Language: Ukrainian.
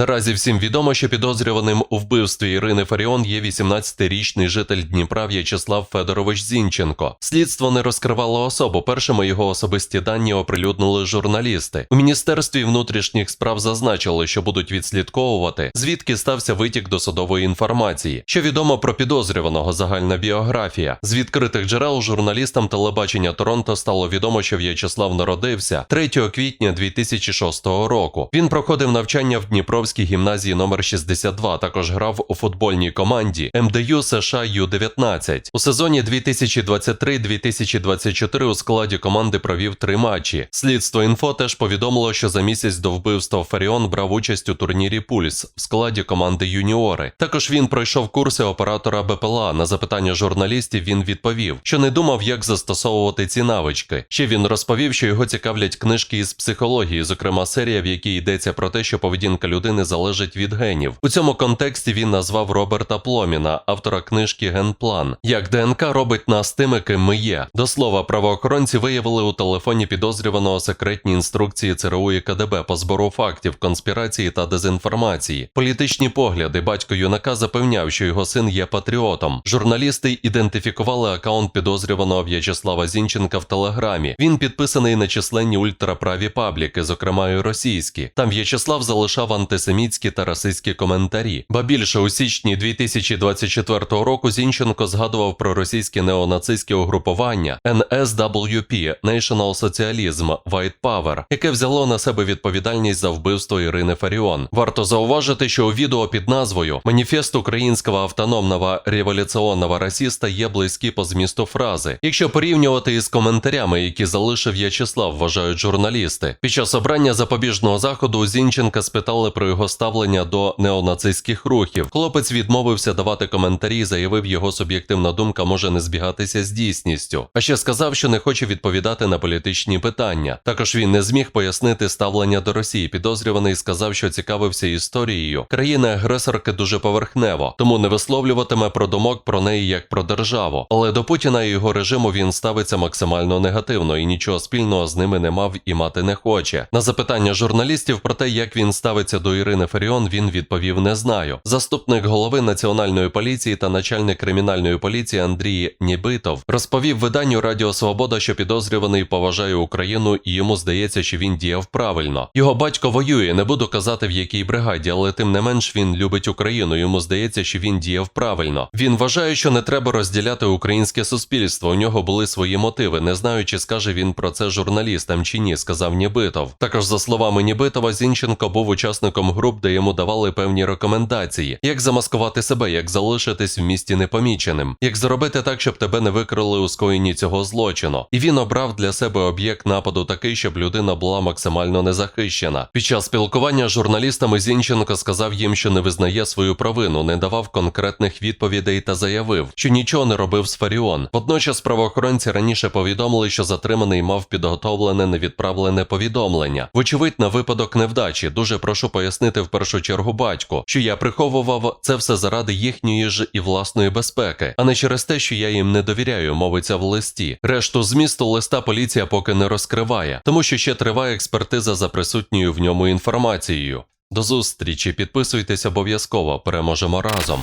Наразі всім відомо, що підозрюваним у вбивстві Ірини Фаріон є 18-річний житель Дніпра В'ячеслав Федорович Зінченко. Слідство не розкривало особу. Першими його особисті дані оприлюднили журналісти. У міністерстві внутрішніх справ зазначили, що будуть відслідковувати, звідки стався витік досудової інформації. Що відомо про підозрюваного загальна біографія. З відкритих джерел журналістам телебачення Торонто стало відомо, що В'ячеслав народився 3 квітня 2006 року. Він проходив навчання в Дніпровській гімназії номер 62. Також грав у футбольній команді МДЮ США Ю-19. У сезоні 2023-2024 у складі команди провів три матчі. Слідство інфо теж повідомило, що за місяць до вбивства Фаріон брав участь у турнірі Пульс в складі команди Юніори. Також він пройшов курси оператора БПЛА. На запитання журналістів він відповів, що не думав, як застосовувати ці навички. Ще він розповів, що його цікавлять книжки із психології, зокрема серія, в якій йдеться про те, що поведінка людини залежить від генів. У цьому контексті він назвав Роберта Пломіна, автора книжки Генплан, як ДНК робить нас тими, ким ми є. До слова, правоохоронці виявили у телефоні підозрюваного секретні інструкції ЦРУ і КДБ по збору фактів, конспірації та дезінформації. Політичні погляди батько юнака запевняв, що його син є патріотом. Журналісти ідентифікували акаунт підозрюваного В'ячеслава Зінченка в Телеграмі. Він підписаний на численні ультраправі пабліки, зокрема і російські. Там В'ячеслав залишав антисемітські та расистські коментарі. Ба більше у січні 2024 року Зінченко згадував про російське неонацистське угрупування NSWP – National Socialism White Power, яке взяло на себе відповідальність за вбивство Ірини Фаріон. Варто зауважити, що у відео під назвою Маніфест українського автономного революціонного расіста є близькі по змісту фрази. Якщо порівнювати із коментарями, які залишив В'ячеслав, вважають журналісти. Під час обрання запобіжного заходу у Зінченка спитали про його ставлення до неонацистських рухів. Хлопець відмовився давати коментарі, заявив, його суб'єктивна думка може не збігатися з дійсністю. А ще сказав, що не хоче відповідати на політичні питання. Також він не зміг пояснити ставлення до Росії. Підозрюваний сказав, що цікавився історією країни-агресорки дуже поверхнево, тому не висловлюватиме про думок про неї як про державу. Але до Путіна і його режиму він ставиться максимально негативно і нічого спільного з ними не мав і мати не хоче. На запитання журналістів про те, як він ставиться до Ірини Фаріон, він відповів: не знаю. Заступник голови національної поліції та начальник кримінальної поліції Андрій Нібитов розповів виданню Радіо Свобода, що підозрюваний поважає Україну, і йому здається, що він діяв правильно. Його батько воює, не буду казати в якій бригаді, але тим не менш він любить Україну. Йому здається, що він діяв правильно. Він вважає, що не треба розділяти українське суспільство. У нього були свої мотиви. Не знаю, чи скаже він про це журналістам чи ні, сказав Нібитов. Також за словами Нібитова, Зінченко був учасником груп, де йому давали певні рекомендації, як замаскувати себе, як залишитись в місті непоміченим, як зробити так, щоб тебе не викрили у скоєнні цього злочину. І він обрав для себе об'єкт нападу такий, щоб людина була максимально незахищена. Під час спілкування з журналістами Зінченко сказав їм, що не визнає свою провину, не давав конкретних відповідей та заявив, що нічого не робив з Фаріон. Водночас правоохоронці раніше повідомили, що затриманий мав підготовлене невідправлене повідомлення. Вочевидь, на випадок невдачі. Дуже прошу пояснити в першу чергу батько, що я приховував це все заради їхньої ж і власної безпеки, а не через те, що я їм не довіряю, мовиться в листі. Решту змісту листа поліція поки не розкриває, тому що ще триває експертиза за присутньою в ньому інформацією. До зустрічі, підписуйтесь обов'язково, переможемо разом.